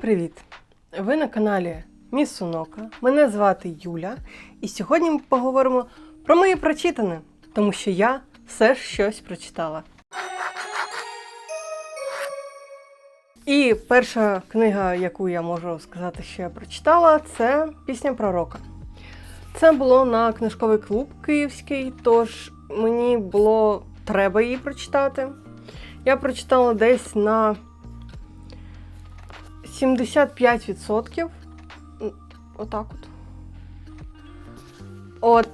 привіт! Ви на каналі Міс Сунока. Мене звати Юля, і сьогодні ми поговоримо про мої прочитане, тому що я все ж щось прочитала. І перша книга, яку я можу сказати, що я прочитала, це Пісня пророка. Це було на книжковий клуб київський, тож мені було треба її прочитати. Я прочитала десь на 75%. М, Отак от. От.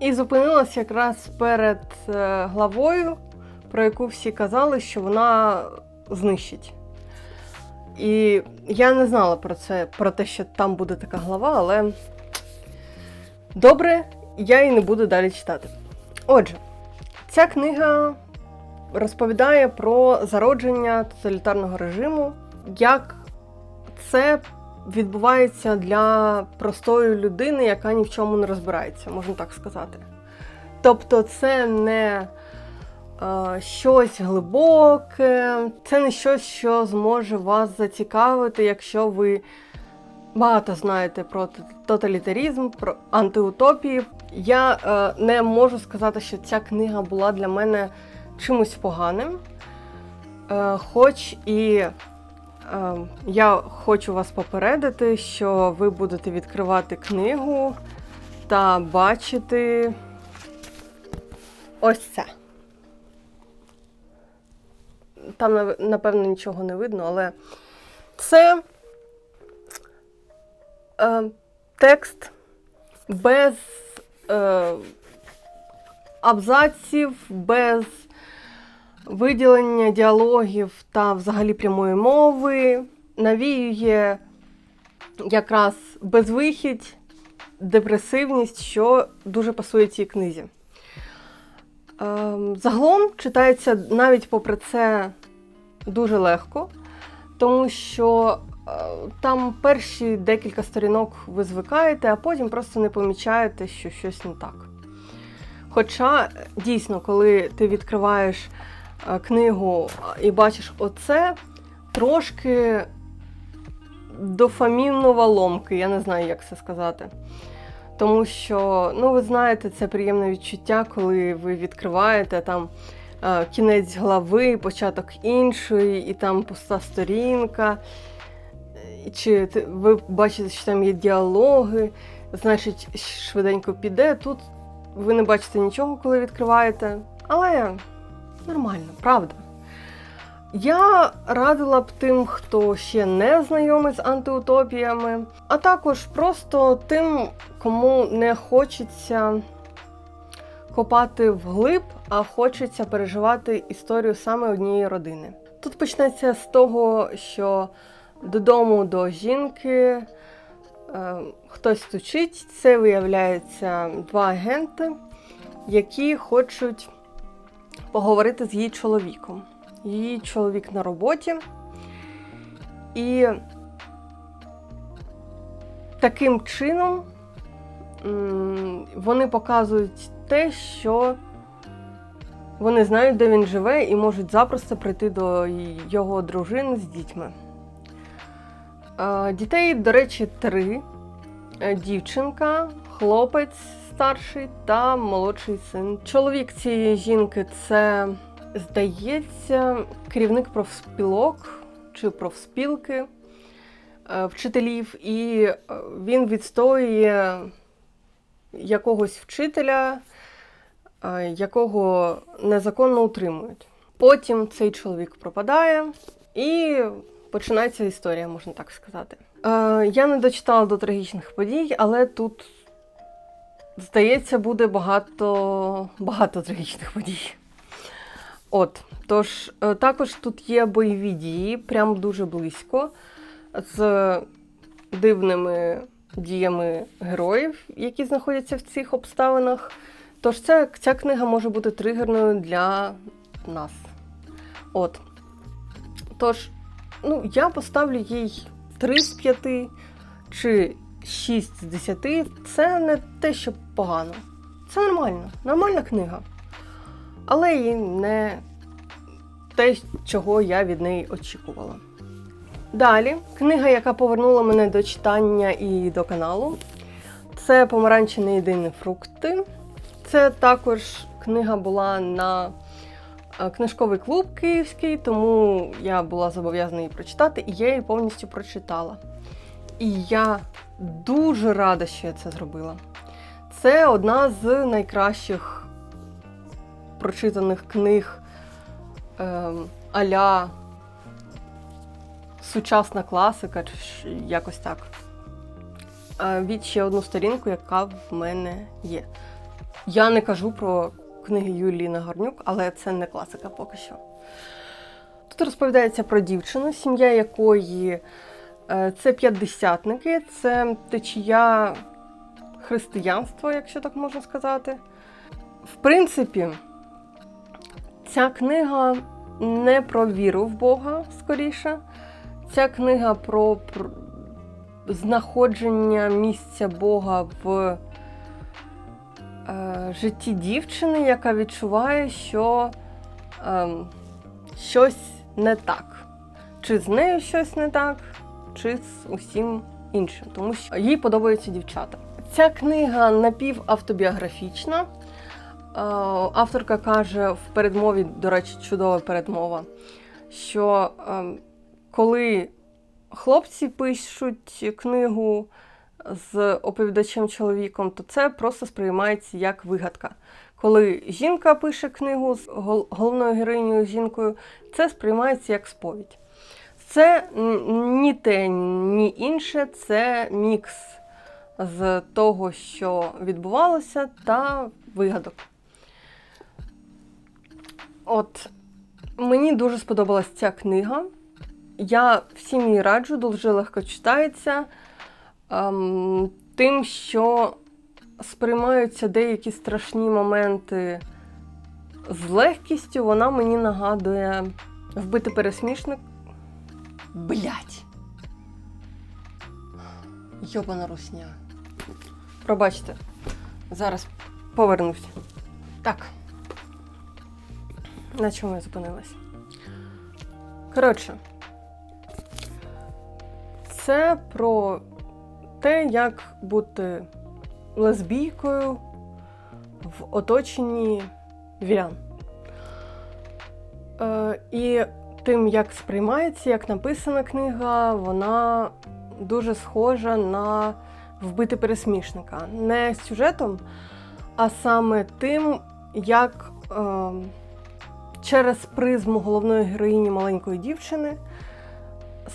І зупинилась якраз перед е, главою, про яку всі казали, що вона знищить. І я не знала про це, про те, що там буде така глава, але добре, я її не буду далі читати. Отже, ця книга розповідає про зародження тоталітарного режиму, як це відбувається для простої людини, яка ні в чому не розбирається, можна так сказати. Тобто, це не е, щось глибоке, це не щось, що зможе вас зацікавити, якщо ви багато знаєте про тоталітарізм, про антиутопії. Я е, не можу сказати, що ця книга була для мене чимось поганим. Е, хоч і я хочу вас попередити, що ви будете відкривати книгу та бачити ось це. Там, напевно, нічого не видно, але це е, текст без е, абзаців, без виділення діалогів та взагалі прямої мови, навіює якраз безвихідь, депресивність, що дуже пасує цій книзі. Ем, Загалом читається навіть попри це дуже легко, тому що е, там перші декілька сторінок ви звикаєте, а потім просто не помічаєте, що щось не так. Хоча дійсно, коли ти відкриваєш книгу і бачиш оце, трошки дофамінова ломки, я не знаю, як це сказати. Тому що, ну, ви знаєте, це приємне відчуття, коли ви відкриваєте там е, кінець глави, початок іншої, і там пуста сторінка. Чи ви бачите, що там є діалоги, значить, швиденько піде. Тут ви не бачите нічого, коли відкриваєте. Але нормально, правда. Я радила б тим, хто ще не знайомий з антиутопіями, а також просто тим, кому не хочеться копати вглиб, а хочеться переживати історію саме однієї родини. Тут почнеться з того, що додому до жінки е, хтось стучить. Це виявляється два агенти, які хочуть поговорити з її чоловіком. Її чоловік на роботі. І таким чином вони показують те, що вони знають, де він живе, і можуть запросто прийти до його дружини з дітьми. Е, Дітей, до речі, три: Е, дівчинка, хлопець старший та молодший син. Чоловік цієї жінки це, здається, керівник профспілок чи профспілки е, вчителів, і е, він відстоює якогось вчителя, е, якого незаконно утримують. Потім цей чоловік пропадає і починається історія, можна так сказати. Я не дочитала до трагічних подій, але тут, здається, буде багато, багато трагічних подій. От, тож, е, також тут є бойові дії, прям дуже близько, з дивними діями героїв, які знаходяться в цих обставинах. Тож ця, ця книга може бути тригерною для нас. От. Тож, ну, я поставлю їй 3 з 5 чи 6 з 10. Це не те, що погано. Це нормально, нормальна книга. Але і не те, чого я від неї очікувала. Далі, книга, яка повернула мене до читання і до каналу, це Помаранчі не єдині фрукти. Це також книга була на е, книжковий клуб київський, тому я була зобов'язана її прочитати, і я її повністю прочитала. І я дуже рада, що я це зробила. Це одна з найкращих прочитаних книг ем, аля сучасна класика, чи якось так. Е, Від ще одну сторінку, яка в мене є. Я не кажу про книги Юлії Нагорнюк, але це не класика поки що. Тут розповідається про дівчину, сім'я якої це п'ятдесятники, це течія християнства, якщо так можна сказати. В принципі, ця книга не про віру в Бога скоріше. Ця книга про, знаходження місця Бога в е, житті дівчини, яка відчуває, що е, щось не так. Чи з нею щось не так, чи з усім іншим, тому що їй подобаються дівчата. Ця книга напівавтобіографічна. Е, Авторка каже в передмові, до речі, чудова передмова, що е, коли хлопці пишуть книгу з оповідачем чоловіком, то це просто сприймається як вигадка. Коли жінка пише книгу з головною героїнею жінкою, це сприймається як сповідь. Це ні те, ні інше, це мікс з того, що відбувалося, та вигадок. От мені дуже сподобалась ця книга. Я всім її раджу, дуже легко читається. Ем, тим, що сприймаються деякі страшні моменти з легкістю, вона мені нагадує вбити пересмішник. Блять. Йобана русня. Пробачте. Зараз повернусь. Так. На чому я зупинилась? Коротше, це про те, як бути лесбійкою в оточенні вірян. Е, і тим, як сприймається, як написана книга, вона дуже схожа на вбити пересмішника. Не сюжетом, а саме тим, як е, через призму головної героїні маленької дівчини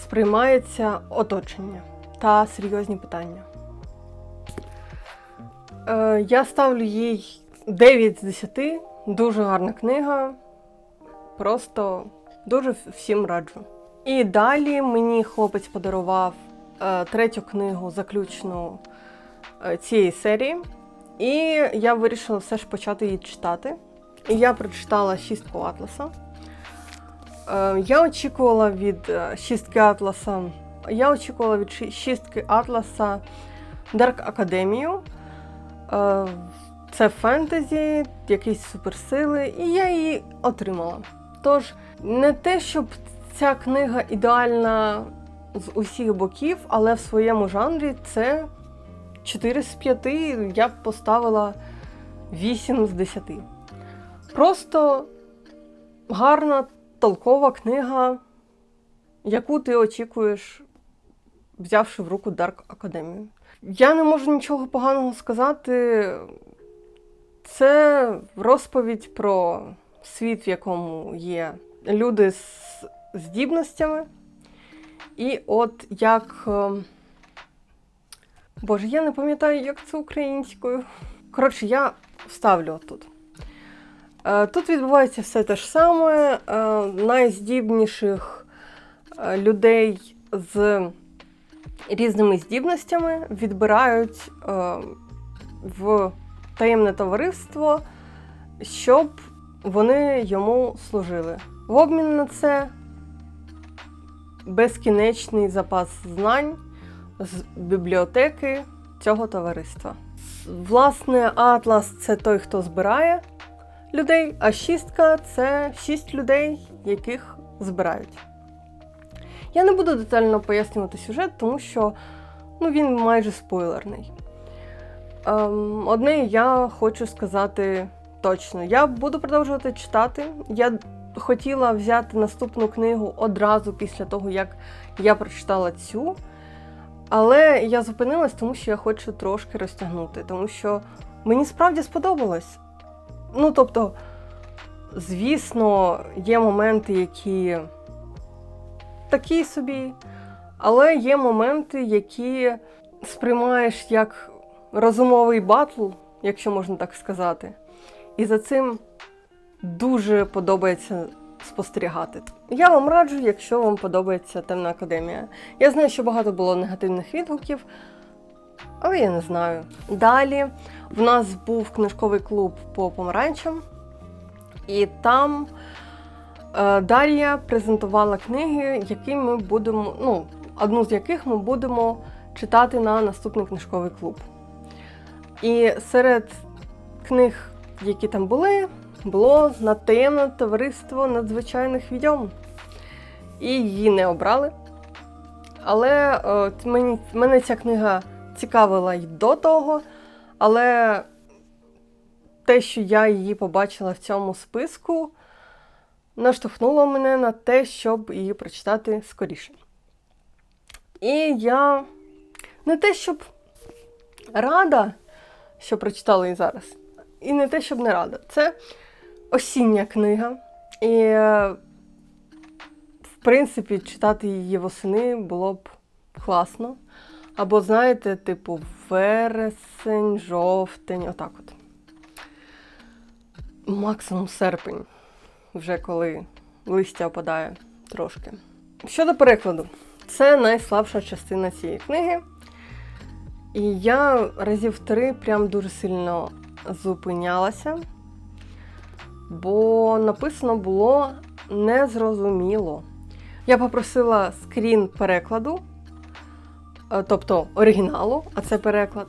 сприймається оточення та серйозні питання. Е, я ставлю їй 9 з 10. Дуже гарна книга. Просто дуже всім раджу. І далі мені хлопець подарував е, третю книгу, заключну е, цієї серії. І я вирішила все ж почати її читати. І я прочитала шістку Атласа. Е, Я очікувала від шістки Атласа. Я очікувала від шістки Атласа Дарк Академію. Це фентезі, якісь суперсили, і я її отримала. Тож, не те, щоб ця книга ідеальна з усіх боків, але в своєму жанрі це 4 з 5, я б поставила 8 з 10. Просто гарна, толкова книга, яку ти очікуєш, взявши в руку Dark Академію. Я не можу нічого поганого сказати. Це розповідь про світ, в якому є люди з здібностями. І от як. е, Боже, я не пам'ятаю, як це українською. Коротше, я вставлю тут. Е, Тут відбувається все те ж саме. Е, Найздібніших е, людей з різними здібностями відбирають е, в таємне товариство, щоб вони йому служили. В обмін на це безкінечний запас знань з бібліотеки цього товариства. Власне, Атлас це той, хто збирає людей, а шістка це шість людей, яких збирають. Я не буду детально пояснювати сюжет, тому що ну, він майже спойлерний. Ем, одне я хочу сказати точно: я буду продовжувати читати. Я хотіла взяти наступну книгу одразу після того, як я прочитала цю. Але я зупинилась, тому що я хочу трошки розтягнути, тому що мені справді сподобалось. Ну, тобто, звісно, є моменти, які такі собі, але є моменти, які сприймаєш як розумовий батл, якщо можна так сказати. І за цим дуже подобається спостерігати. Я вам раджу, якщо вам подобається темна академія. Я знаю, що багато було негативних відгуків, але я не знаю. Далі в нас був книжковий клуб по помаранчам, і там е, Дар'я презентувала книги, які ми будемо, ну, одну з яких ми будемо читати на наступний книжковий клуб. І серед книг, які там були, було надтаємне товариство надзвичайних відьом. І її не обрали. Але е, мені, мене ця книга цікавила й до того, але те, що я її побачила в цьому списку, наштовхнуло мене на те, щоб її прочитати скоріше. І я не те, щоб рада, що прочитала її зараз, і не те, щоб не рада. Це осіння книга. І, е, в принципі, читати її восени було б класно. Або, знаєте, типу, вересень, жовтень, отак от. Максимум серпень, вже коли листя опадає трошки. Щодо перекладу, це найслабша частина цієї книги. І я разів три прям дуже сильно зупинялася, бо написано було незрозуміло. Я попросила скрін перекладу, е, тобто оригіналу, а це переклад.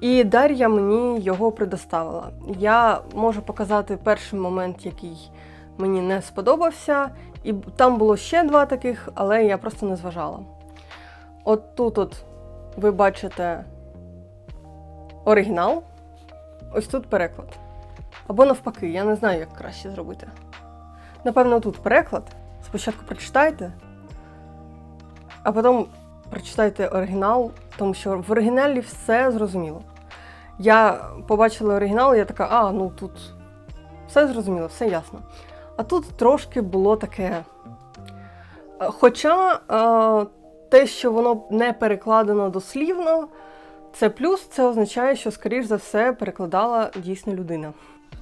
І Дар'я мені його предоставила. Я можу показати перший момент, який мені не сподобався. І там було ще два таких, але я просто не зважала. От тут от ви бачите оригінал, ось тут переклад. Або навпаки, я не знаю, як краще зробити. Напевно, тут переклад. Спочатку прочитайте, а потім прочитайте оригінал, тому що в оригіналі все зрозуміло. Я побачила оригінал, і я така, а, ну тут все зрозуміло, все ясно. А тут трошки було таке. Хоча е, те, що воно не перекладено дослівно, це плюс, це означає, що, скоріш за все, перекладала дійсно людина.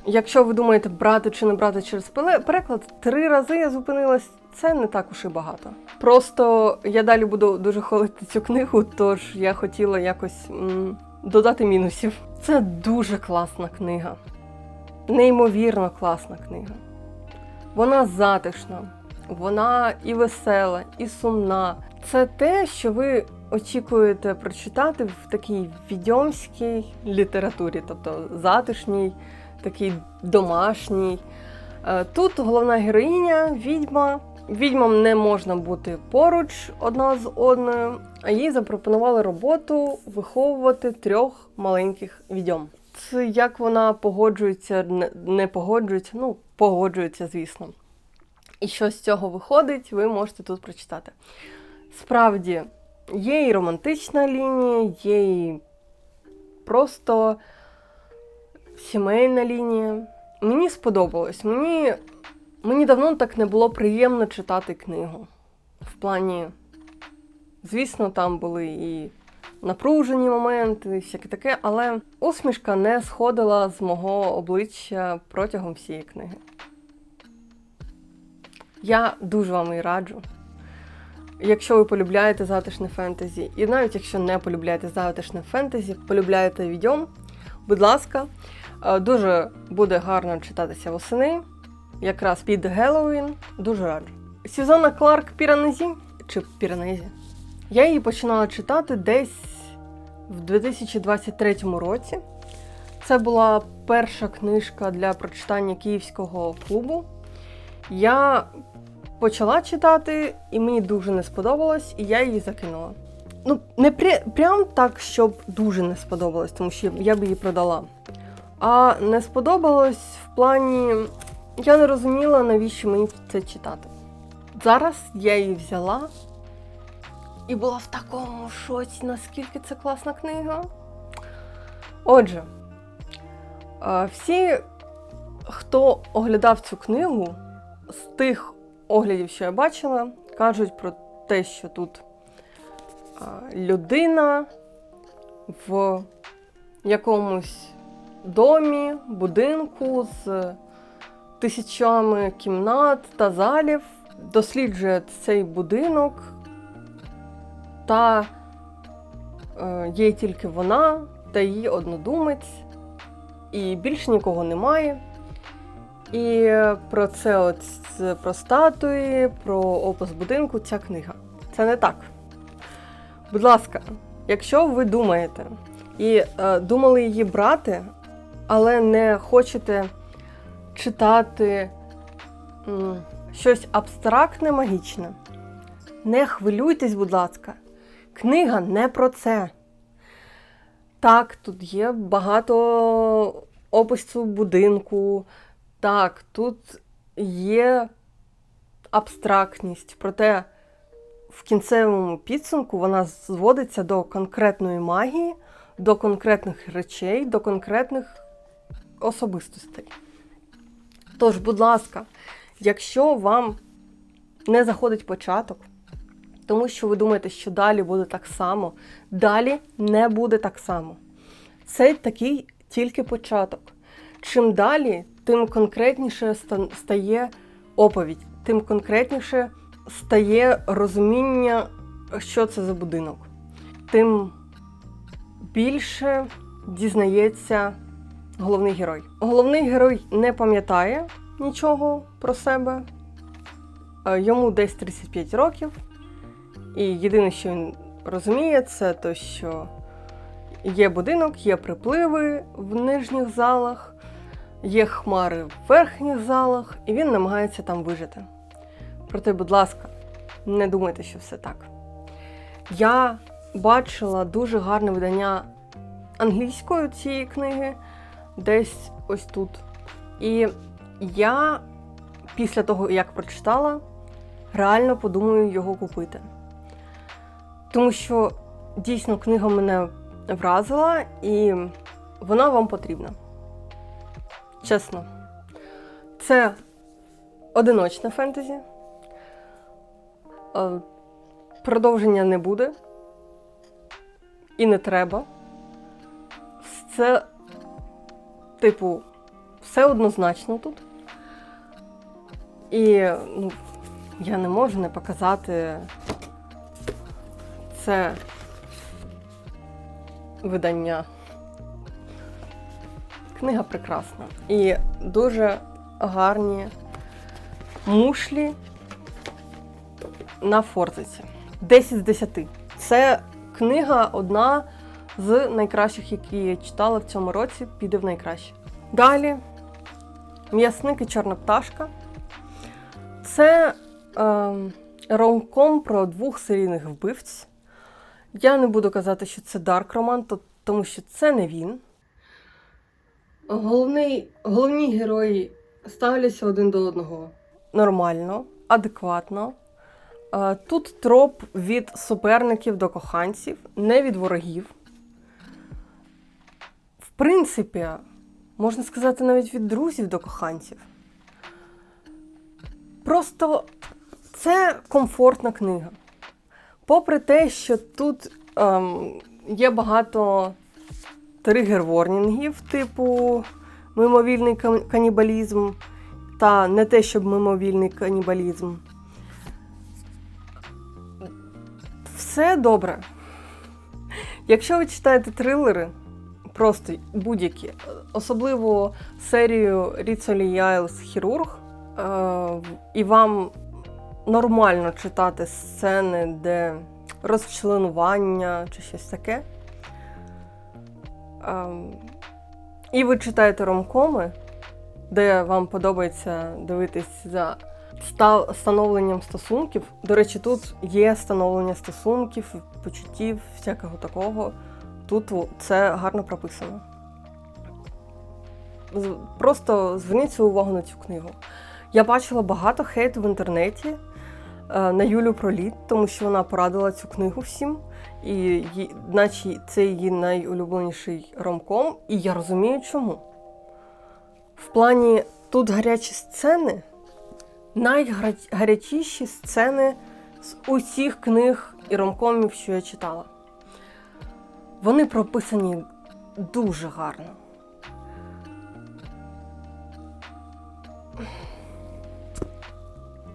Якщо ви думаєте, брати чи не брати через переклад, три рази я зупинилась, це не так уж і багато. Просто я далі буду дуже хвалити цю книгу, тож я хотіла якось м додати мінусів. Це дуже класна книга. Неймовірно класна книга. Вона затишна, вона і весела, і сумна. Це те, що ви очікуєте прочитати в такій відьомській літературі, тобто затишній, такий домашній. Е, тут головна героїня, відьма. Відьмам не можна бути поруч одна з одною, а їй запропонували роботу виховувати трьох маленьких відьом. Це як вона погоджується, не погоджується, ну, погоджується, звісно. І що з цього виходить, ви можете тут прочитати. Справді, є і романтична лінія, є і просто сімейна лінія. Мені сподобалось. Мені мені давно так не було приємно читати книгу. В плані, звісно, там були і напружені моменти, і всяке таке, але усмішка не сходила з мого обличчя протягом всієї книги. Я дуже вам і раджу. Якщо ви полюбляєте затишне фентезі, і навіть якщо не полюбляєте затишне фентезі, полюбляєте відьом, будь ласка, е, дуже буде гарно читатися восени, якраз під Геловін, дуже раджу. Сюзанна Кларк Піранезі чи Піранезі. Я її починала читати десь в 2023 році. Це була перша книжка для прочитання київського клубу. Я почала читати, і мені дуже не сподобалось, і я її закинула. Ну, не пря- прям так, щоб дуже не сподобалось, тому що я б її продала. А не сподобалось в плані. Я не розуміла, навіщо мені це читати. Зараз я її взяла і була в такому шоці, наскільки це класна книга. Отже, е, всі, хто оглядав цю книгу, з тих оглядів, що я бачила, кажуть про те, що тут людина в якомусь домі, будинку з тисячами кімнат та залів досліджує цей будинок, та е, є тільки вона та її однодумець, і більше нікого немає. І про це от про статуї, про опис будинку ця книга. Це не так. Будь ласка, якщо ви думаєте і е, думали її брати, але не хочете читати м, щось абстрактне, магічне, не хвилюйтесь, будь ласка. Книга не про це. Так, тут є багато опису будинку. Так, тут є абстрактність. Проте в кінцевому підсумку вона зводиться до конкретної магії, до конкретних речей, до конкретних особистостей. Тож, будь ласка, якщо вам не заходить початок, тому що ви думаєте, що далі буде так само, далі не буде так само. Це такий тільки початок. Чим далі, тим конкретніше стає оповідь, тим конкретніше стає розуміння, що це за будинок, тим більше дізнається головний герой. Головний герой не пам'ятає нічого про себе. Е, Йому десь 35 років. І єдине, що він розуміє, це те, що є будинок, є припливи в нижніх залах, є хмари в верхніх залах, і він намагається там вижити. Проте, будь ласка, не думайте, що все так. Я бачила дуже гарне видання англійською цієї книги, десь ось тут. І я після того, як прочитала, реально подумаю його купити. Тому що дійсно книга мене вразила і вона вам потрібна. Чесно. Це одиночне фентезі. Е, Продовження не буде. І не треба. Це, типу, все однозначно тут. І ну, я не можу не показати це видання. Книга прекрасна. І дуже гарні мушлі на фортеці. 10 з 10. Це книга одна з найкращих, які я читала в цьому році, піде в найкраще. Далі М'ясник і Чорна пташка. Це ем, ромком про двох серійних вбивць. Я не буду казати, що це дарк роман, тому що це не він. Головний, головні герої ставляться один до одного нормально, адекватно. Е, Тут троп від суперників до коханців, не від ворогів. В принципі, можна сказати, навіть від друзів до коханців. Просто це комфортна книга. Попри те, що тут ем, є багато тригер-ворнінгів, типу мимовільний канібалізм, та не те, щоб мимовільний канібалізм. Все добре. Якщо ви читаєте трилери, просто будь-які, особливо серію Ріцолі Яйлс Хірург, е, і вам нормально читати сцени, де розчленування чи щось таке. Ем, і ви читаєте ромкоми, де вам подобається дивитись за ста- становленням стосунків. До речі, тут є становлення стосунків, почуттів, всякого такого. Тут це гарно прописано. Просто зверніть свою увагу на цю книгу. Я бачила багато хейту в інтернеті на Юлю Проліт, тому що вона порадила цю книгу всім. І наче це її найулюбленіший ромком, і я розумію чому. В плані тут гарячі сцени, найгарячіші сцени з усіх книг і ромкомів, що я читала. Вони прописані дуже гарно.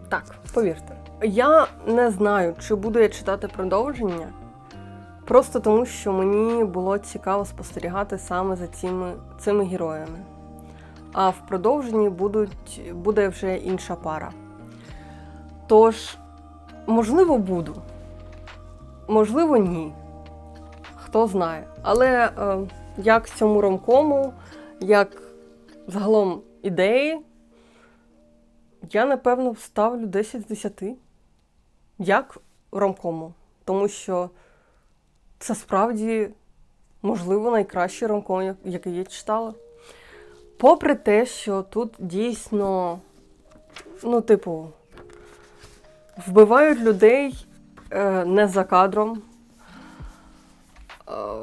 Так, повірте. Я не знаю, чи буду я читати продовження, просто тому що мені було цікаво спостерігати саме за цими, цими героями. А в продовженні будуть, буде вже інша пара. Тож, можливо, буду. Можливо, ні. Хто знає. Але е, як цьому ромкому, як загалом ідеї, я напевно ставлю 10 з 10. Як ромкому. Тому що це справді, можливо, найкращий ромком, який я читала. Попри те, що тут дійсно, ну, типу, вбивають людей е, не за кадром, е,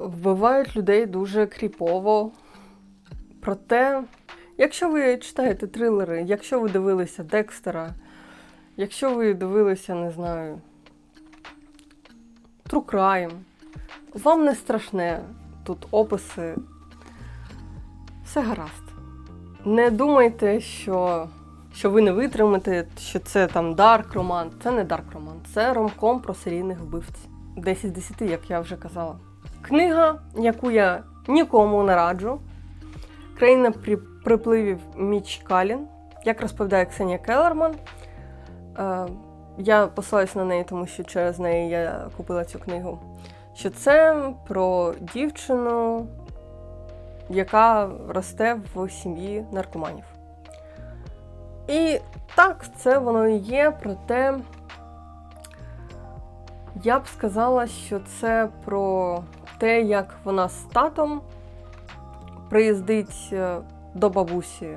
вбивають людей дуже кріпово. Проте, якщо ви читаєте трилери, якщо ви дивилися Декстера, якщо ви дивилися, не знаю, True Crime, вам не страшне тут описи. Все гаразд. Не думайте, що, що ви не витримаєте, що це там дарк роман. Це не дарк роман, це ромком про серійних вбивців. 10 з 10, як я вже казала. Книга, яку я нікому не раджу. Країна при- припливів Міч Калін. Як розповідає Ксенія Келерман. Е, я посилаюся на неї, тому що через неї я купила цю книгу. Що це про дівчину, яка росте в сім'ї наркоманів. І так, це воно і є, проте я б сказала, що це про те, як вона з татом приїздить е, до бабусі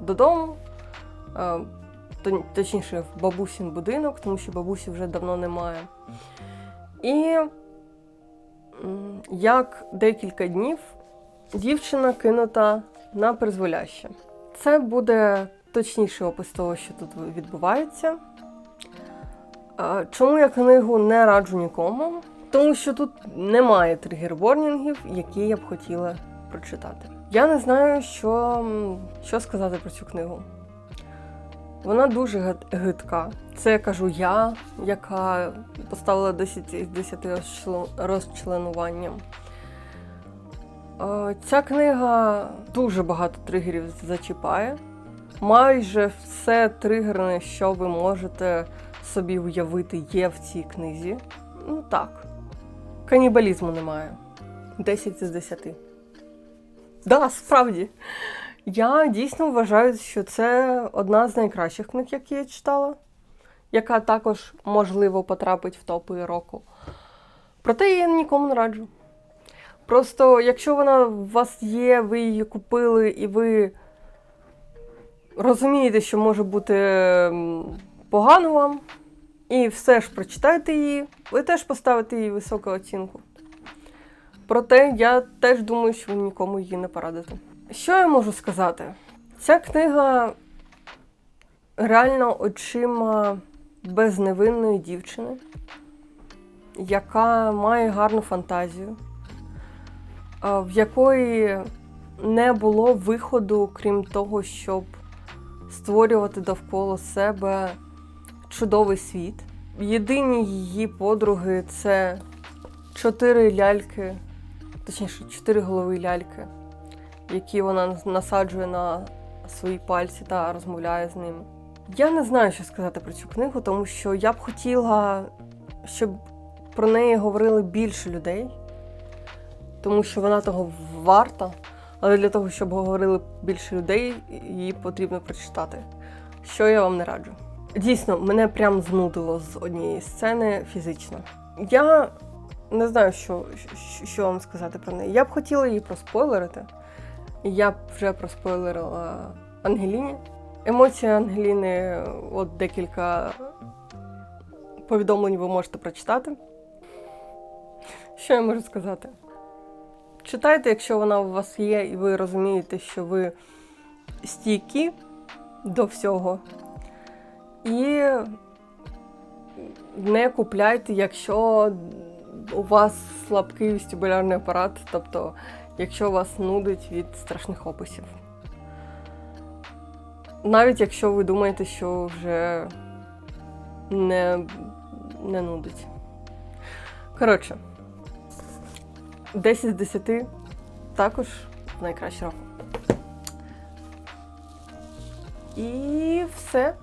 додому, е, точніше, в бабусін будинок, тому що бабусі вже давно немає. І як декілька днів дівчина кинута на призволяще. Це буде точніший опис того, що тут відбувається. Чому я книгу не раджу нікому? Тому що тут немає тригерворнінгів, які я б хотіла прочитати. Я не знаю, що, що сказати про цю книгу. Вона дуже гидка. Це кажу я, яка поставила 10 із 10 розчленуванням. Е, Ця книга дуже багато тригерів зачіпає. Майже все тригерне, що ви можете собі уявити, є в цій книзі. Ну так. Канібалізму немає. 10 з 10. Да, справді. Я дійсно вважаю, що це одна з найкращих книг, які я читала, яка також, можливо, потрапить в топи року. Проте я нікому не раджу. Просто, якщо вона у вас є, ви її купили і ви розумієте, що може бути погано вам, і все ж прочитаєте її, ви теж поставите їй високу оцінку. Проте я теж думаю, що ви нікому її не порадите. Що я можу сказати? Ця книга реально очима безневинної дівчини, яка має гарну фантазію, в якої не було виходу, крім того, щоб створювати довкола себе чудовий світ. Єдині її подруги це чотири ляльки, точніше, чотири голови ляльки, які вона насаджує на свої пальці та розмовляє з ними. Я не знаю, що сказати про цю книгу, тому що я б хотіла, щоб про неї говорили більше людей, тому що вона того варта. Але для того, щоб говорили більше людей, її потрібно прочитати. що я вам не раджу. Дійсно, мене прям знудило з однієї сцени фізично. Я не знаю, що, що вам сказати про неї. Я б хотіла її проспойлерити. Я вже проспойлерила Ангеліні. Емоції Ангеліни, от декілька повідомлень ви можете прочитати. Що я можу сказати? Читайте, якщо вона у вас є, і ви розумієте, що ви стійкі до всього. І не купляйте, якщо у вас слабкий вестибулярний апарат, тобто, якщо вас нудить від страшних описів. Навіть якщо ви думаєте, що вже не, не нудить. Коротше, 10 з 10 також найкращий рахунок. І все.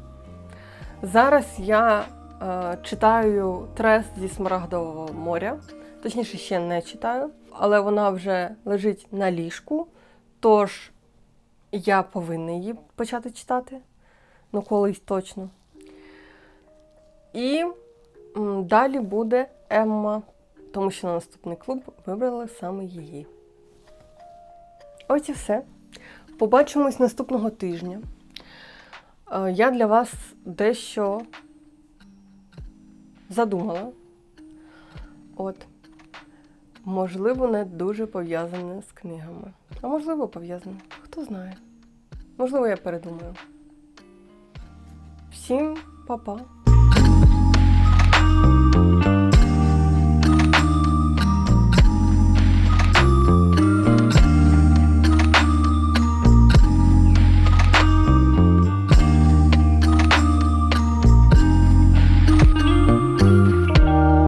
Зараз я е, читаю Трест зі Смарагдового моря. Точніше, ще не читаю, але вона вже лежить на ліжку. Тож я повинна її почати читати. Ну, колись точно. І далі буде Емма, тому що на наступний клуб вибрали саме її. Ось і все. Побачимось наступного тижня. Е, Я для вас дещо задумала. От. Можливо, не дуже пов'язане з книгами. А можливо, пов'язане. Хто знає. Можливо, я передумаю. Всім па-па.